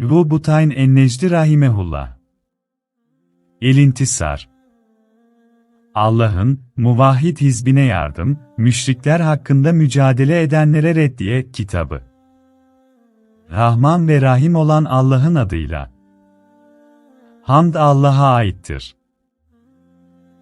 Rubutayn Ennecdi Rahimehullah İlintisar Allah'ın, muvahhid hizbine yardım, müşrikler hakkında mücadele edenlere reddiye kitabı. Rahman ve Rahim olan Allah'ın adıyla. Hamd Allah'a aittir.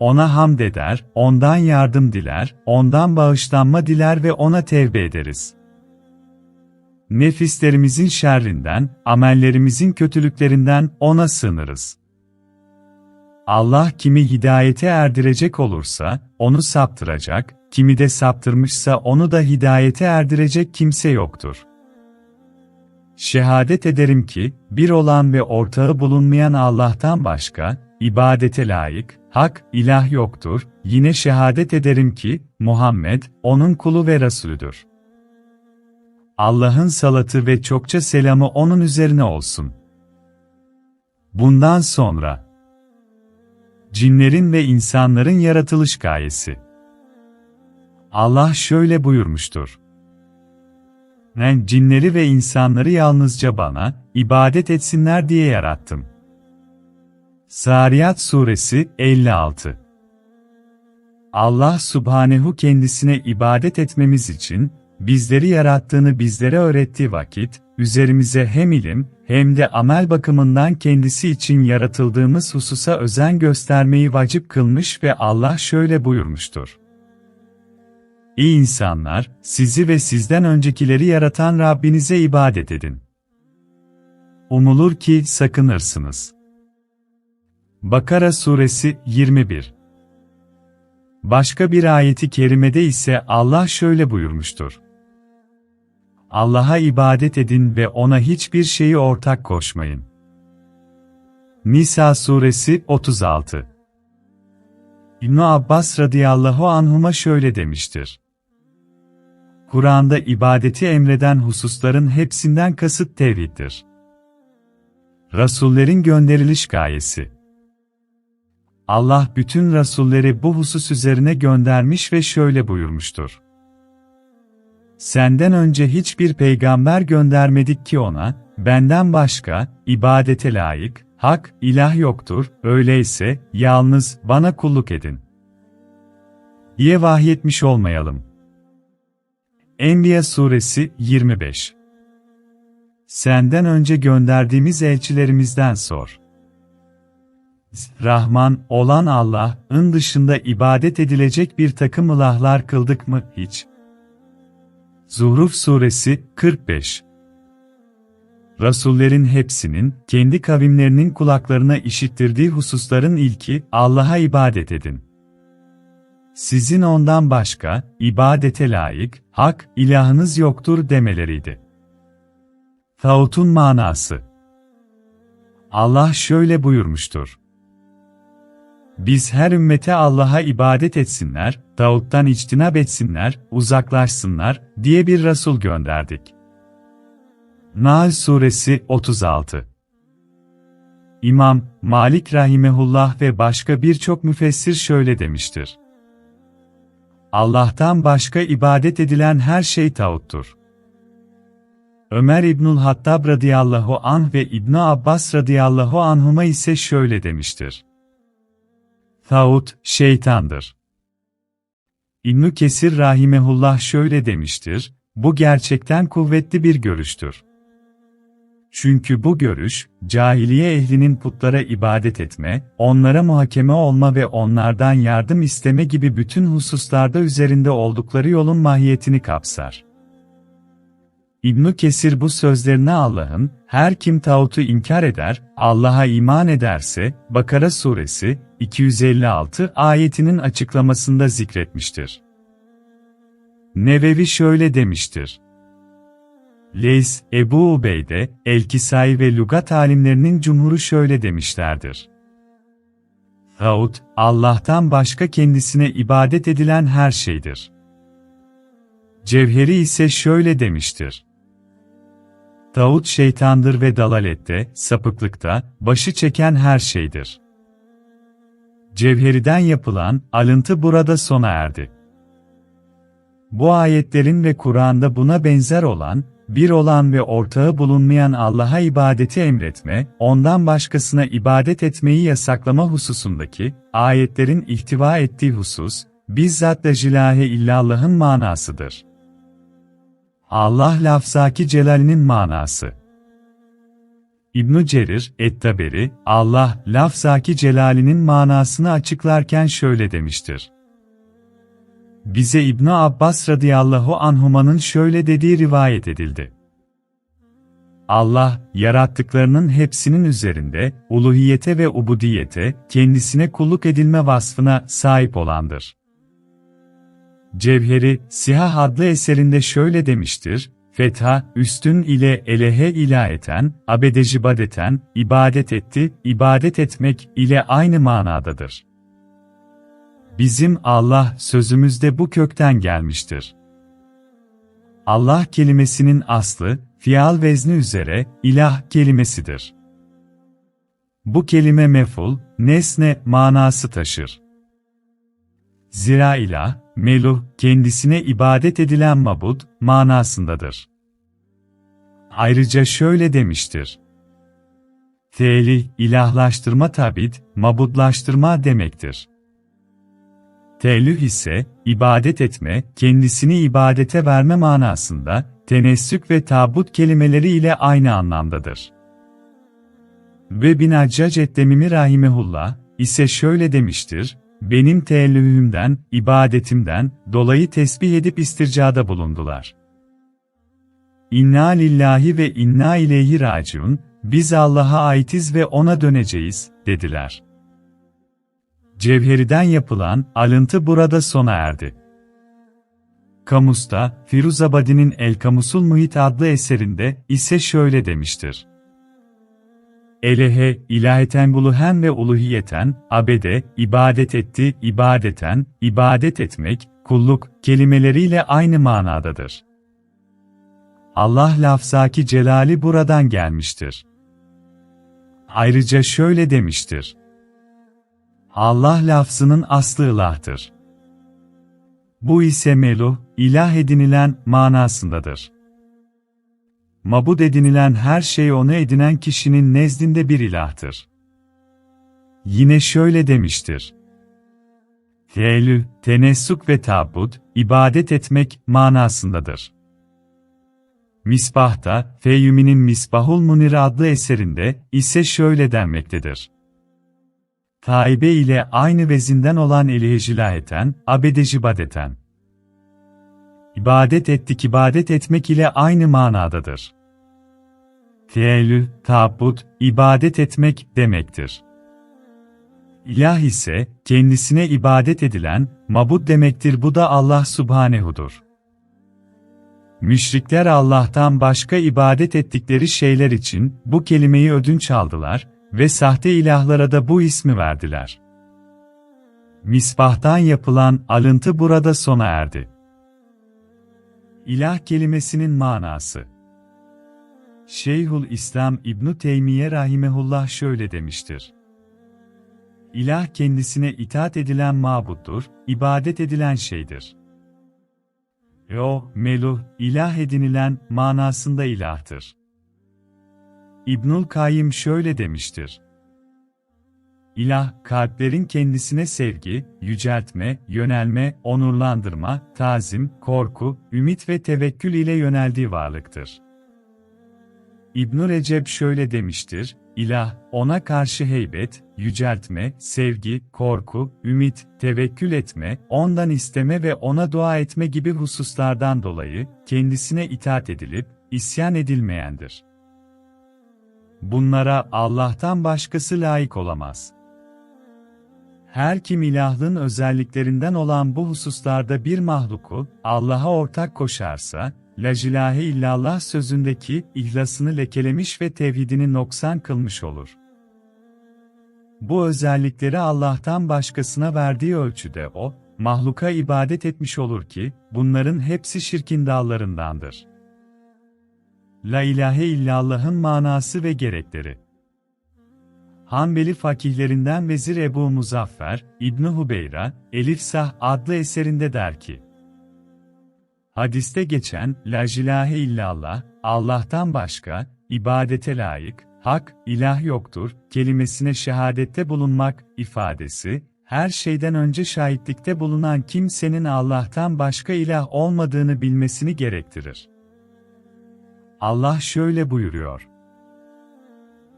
Ona hamd eder, ondan yardım diler, ondan bağışlanma diler ve ona tevbe ederiz. Nefislerimizin şerrinden, amellerimizin kötülüklerinden ona sığınırız. Allah kimi hidayete erdirecek olursa, onu saptıracak, kimi de saptırmışsa onu da hidayete erdirecek kimse yoktur. Şehadet ederim ki, bir olan ve ortağı bulunmayan Allah'tan başka, ibadete layık, hak, ilah yoktur, yine şehadet ederim ki, Muhammed, onun kulu ve Resulüdür. Allah'ın salatı ve çokça selamı onun üzerine olsun. Bundan sonra, Cinlerin ve insanların yaratılış gayesi. Allah şöyle buyurmuştur. Ben cinleri ve insanları yalnızca bana, ibadet etsinler diye yarattım. Sariyat Suresi 56 Allah Subhanehu kendisine ibadet etmemiz için, bizleri yarattığını bizlere öğrettiği vakit, üzerimize hem ilim, hem de amel bakımından kendisi için yaratıldığımız hususa özen göstermeyi vacip kılmış ve Allah şöyle buyurmuştur. İyi insanlar, sizi ve sizden öncekileri yaratan Rabbinize ibadet edin. Umulur ki sakınırsınız. Bakara Suresi 21 Başka bir ayeti kerimede ise Allah şöyle buyurmuştur. Allah'a ibadet edin ve ona hiçbir şeyi ortak koşmayın. Nisa suresi 36 ibn Abbas radıyallahu anhuma şöyle demiştir. Kur'an'da ibadeti emreden hususların hepsinden kasıt tevhiddir. Rasullerin gönderiliş gayesi Allah bütün rasulleri bu husus üzerine göndermiş ve şöyle buyurmuştur. Senden önce hiçbir peygamber göndermedik ki ona, benden başka, ibadete layık, hak, ilah yoktur, öyleyse, yalnız, bana kulluk edin. diye vahyetmiş olmayalım. Enbiya Suresi 25 Senden önce gönderdiğimiz elçilerimizden sor. Rahman olan Allah'ın dışında ibadet edilecek bir takım ilahlar kıldık mı hiç? Zuhruf Suresi 45 Rasullerin hepsinin, kendi kavimlerinin kulaklarına işittirdiği hususların ilki, Allah'a ibadet edin. Sizin ondan başka, ibadete layık, hak, ilahınız yoktur demeleriydi. Tağutun manası Allah şöyle buyurmuştur. Biz her ümmete Allah'a ibadet etsinler, tağuttan içtinab etsinler, uzaklaşsınlar, diye bir Resul gönderdik. Nahl Suresi 36 İmam, Malik Rahimehullah ve başka birçok müfessir şöyle demiştir. Allah'tan başka ibadet edilen her şey tağuttur. Ömer İbnül Hattab radıyallahu anh ve İbn Abbas radıyallahu anhuma ise şöyle demiştir. Tağut, şeytandır. İbn Kesir rahimehullah şöyle demiştir, bu gerçekten kuvvetli bir görüştür. Çünkü bu görüş, cahiliye ehlinin putlara ibadet etme, onlara muhakeme olma ve onlardan yardım isteme gibi bütün hususlarda üzerinde oldukları yolun mahiyetini kapsar. İbn Kesir bu sözlerine Allah'ın, her kim tağutu inkar eder, Allah'a iman ederse, Bakara suresi, 256 ayetinin açıklamasında zikretmiştir. Nevevi şöyle demiştir. Leys, Ebu Ubeyde, El-Kisai ve lügat alimlerinin cumhuru şöyle demişlerdir. Tağut, Allah'tan başka kendisine ibadet edilen her şeydir. Cevheri ise şöyle demiştir. Tağut şeytandır ve dalalette, sapıklıkta, başı çeken her şeydir. Cevheriden yapılan alıntı burada sona erdi. Bu ayetlerin ve Kur'an'da buna benzer olan bir olan ve ortağı bulunmayan Allah'a ibadeti emretme, ondan başkasına ibadet etmeyi yasaklama hususundaki, ayetlerin ihtiva ettiği husus, bizzat da cilahe illallah'ın manasıdır. Allah lafzaki celalinin manası. İbn Cerir, Et-Taberi, Allah, lafzaki celalinin manasını açıklarken şöyle demiştir. Bize İbn Abbas radıyallahu anhumanın şöyle dediği rivayet edildi. Allah, yarattıklarının hepsinin üzerinde, uluhiyete ve ubudiyete, kendisine kulluk edilme vasfına sahip olandır. Cevheri, Sihah adlı eserinde şöyle demiştir, Fetha, üstün ile elehe ilaheten, abedeci badeten, ibadet etti, ibadet etmek ile aynı manadadır. Bizim Allah sözümüzde bu kökten gelmiştir. Allah kelimesinin aslı, fial vezni üzere, ilah kelimesidir. Bu kelime meful, nesne manası taşır. Zira ilah, meluh, kendisine ibadet edilen mabud, manasındadır. Ayrıca şöyle demiştir. Teelih, ilahlaştırma tabid, mabudlaştırma demektir. Teellüh ise, ibadet etme, kendisini ibadete verme manasında, tenessük ve tabut kelimeleri ile aynı anlamdadır. Ve bin Haccac Ettemimi Rahimehullah, ise şöyle demiştir, benim teellühümden, ibadetimden, dolayı tesbih edip istircada bulundular. İnna lillahi ve inna ileyhi raciun, biz Allah'a aitiz ve ona döneceğiz, dediler. Cevheriden yapılan alıntı burada sona erdi. Kamus'ta, Firuzabadi'nin El Kamusul Muhit adlı eserinde ise şöyle demiştir. Elehe, ilaheten buluhen ve uluhiyeten, abede, ibadet etti, ibadeten, ibadet etmek, kulluk, kelimeleriyle aynı manadadır. Allah lafzaki celali buradan gelmiştir. Ayrıca şöyle demiştir. Allah lafzının aslı ilahtır. Bu ise meluh, ilah edinilen manasındadır. Mabud edinilen her şey onu edinen kişinin nezdinde bir ilahtır. Yine şöyle demiştir. Teelü, tenessuk ve tabud, ibadet etmek manasındadır. Misbah'ta, Feyyumi'nin Misbahul Munir adlı eserinde ise şöyle denmektedir. Taibe ile aynı vezinden olan elihecilaheten, abedecibadeten. İbadet ettik ibadet etmek ile aynı manadadır. Teellü, tabut, ibadet etmek demektir. İlah ise, kendisine ibadet edilen, mabud demektir bu da Allah subhanehudur. Müşrikler Allah'tan başka ibadet ettikleri şeyler için bu kelimeyi ödünç aldılar ve sahte ilahlara da bu ismi verdiler. Misbahtan yapılan alıntı burada sona erdi. İlah kelimesinin manası Şeyhül İslam İbn Teymiye rahimehullah şöyle demiştir. İlah kendisine itaat edilen mabuttur, ibadet edilen şeydir. O, meluh, ilah edinilen manasında ilahtır. İbnül Kayyim şöyle demiştir. İlah, kalplerin kendisine sevgi, yüceltme, yönelme, onurlandırma, tazim, korku, ümit ve tevekkül ile yöneldiği varlıktır. İbn Recep şöyle demiştir, İlah, ona karşı heybet, yüceltme, sevgi, korku, ümit, tevekkül etme, ondan isteme ve ona dua etme gibi hususlardan dolayı, kendisine itaat edilip, isyan edilmeyendir. Bunlara Allah'tan başkası layık olamaz. Her kim ilahlığın özelliklerinden olan bu hususlarda bir mahluku, Allah'a ortak koşarsa, La ilahe illallah sözündeki ihlasını lekelemiş ve tevhidini noksan kılmış olur. Bu özellikleri Allah'tan başkasına verdiği ölçüde o, mahluka ibadet etmiş olur ki, bunların hepsi şirkin dallarındandır. La ilahe illallah'ın manası ve gerekleri Hanbeli fakihlerinden Vezir Ebu Muzaffer, İbn Hubeyra, Elif Sah adlı eserinde der ki, Hadiste geçen La ilahe illallah, Allah'tan başka, ibadete layık, hak, ilah yoktur, kelimesine şehadette bulunmak, ifadesi, her şeyden önce şahitlikte bulunan kimsenin Allah'tan başka ilah olmadığını bilmesini gerektirir. Allah şöyle buyuruyor.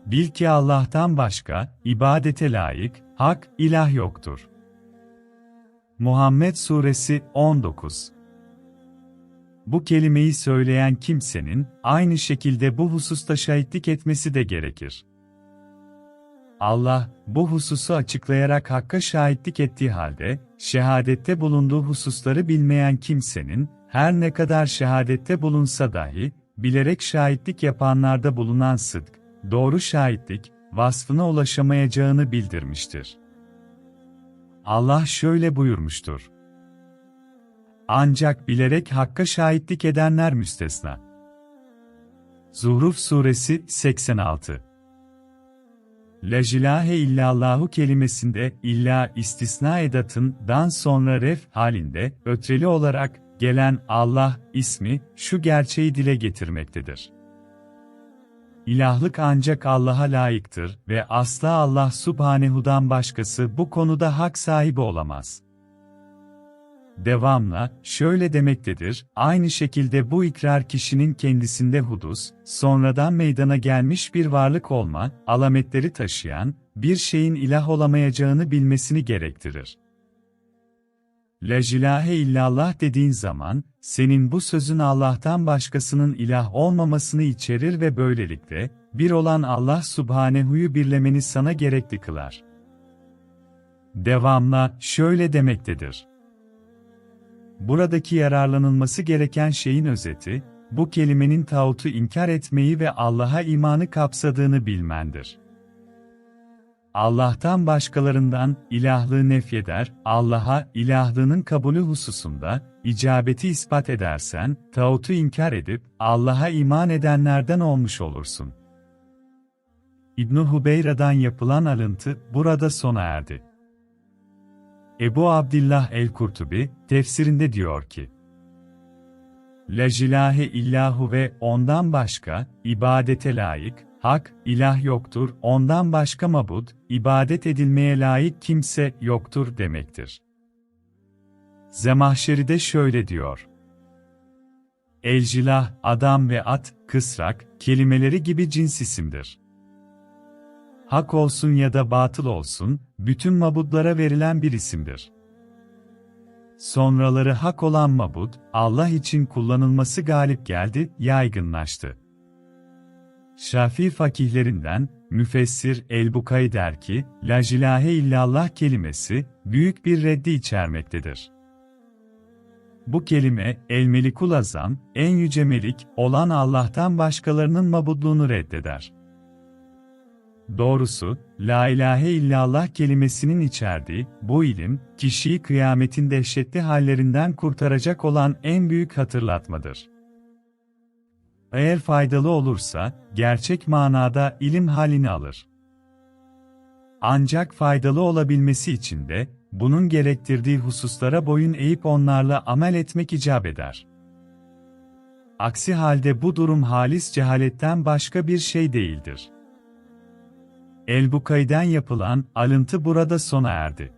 Bil ki Allah'tan başka, ibadete layık, hak, ilah yoktur. Muhammed Suresi 19 Bu kelimeyi söyleyen kimsenin, aynı şekilde bu hususta şahitlik etmesi de gerekir. Allah, bu hususu açıklayarak Hakk'a şahitlik ettiği halde, şehadette bulunduğu hususları bilmeyen kimsenin, her ne kadar şehadette bulunsa dahi, bilerek şahitlik yapanlarda bulunan sıdk, doğru şahitlik, vasfına ulaşamayacağını bildirmiştir. Allah şöyle buyurmuştur. Ancak bilerek Hakk'a şahitlik edenler müstesna. Zuhruf Suresi 86 La ilahe illallahu kelimesinde illa istisna edatın dan sonra ref halinde ötreli olarak gelen Allah ismi şu gerçeği dile getirmektedir. İlahlık ancak Allah'a layıktır ve asla Allah subhanehudan başkası bu konuda hak sahibi olamaz. Devamla, şöyle demektedir, aynı şekilde bu ikrar kişinin kendisinde hudus, sonradan meydana gelmiş bir varlık olma, alametleri taşıyan, bir şeyin ilah olamayacağını bilmesini gerektirir. La ilahe illallah dediğin zaman, senin bu sözün Allah'tan başkasının ilah olmamasını içerir ve böylelikle, bir olan Allah subhanehu'yu birlemeni sana gerekli kılar. Devamla, şöyle demektedir. Buradaki yararlanılması gereken şeyin özeti, bu kelimenin tağutu inkar etmeyi ve Allah'a imanı kapsadığını bilmendir. Allah'tan başkalarından ilahlığı nefyeder, Allah'a ilahlığının kabulü hususunda icabeti ispat edersen, tağutu inkar edip Allah'a iman edenlerden olmuş olursun. İbn Hubeyra'dan yapılan alıntı burada sona erdi. Ebu Abdillah el-Kurtubi, tefsirinde diyor ki, La ilahe illahu ve ondan başka, ibadete layık, hak, ilah yoktur, ondan başka mabud, ibadet edilmeye layık kimse yoktur demektir. Zemahşeri de şöyle diyor. Elcilah, adam ve at, kısrak, kelimeleri gibi cins isimdir. Hak olsun ya da batıl olsun, bütün mabudlara verilen bir isimdir. Sonraları hak olan mabud, Allah için kullanılması galip geldi, yaygınlaştı. Şafii fakihlerinden, müfessir El-Bukay der ki, La ilahe illallah kelimesi, büyük bir reddi içermektedir. Bu kelime, El-Melikul Azam, en yüce melik, olan Allah'tan başkalarının mabudluğunu reddeder. Doğrusu, La ilahe illallah kelimesinin içerdiği, bu ilim, kişiyi kıyametin dehşetli hallerinden kurtaracak olan en büyük hatırlatmadır. Eğer faydalı olursa, gerçek manada ilim halini alır. Ancak faydalı olabilmesi için de, bunun gerektirdiği hususlara boyun eğip onlarla amel etmek icap eder. Aksi halde bu durum halis cehaletten başka bir şey değildir. El-Bukay'den yapılan alıntı burada sona erdi.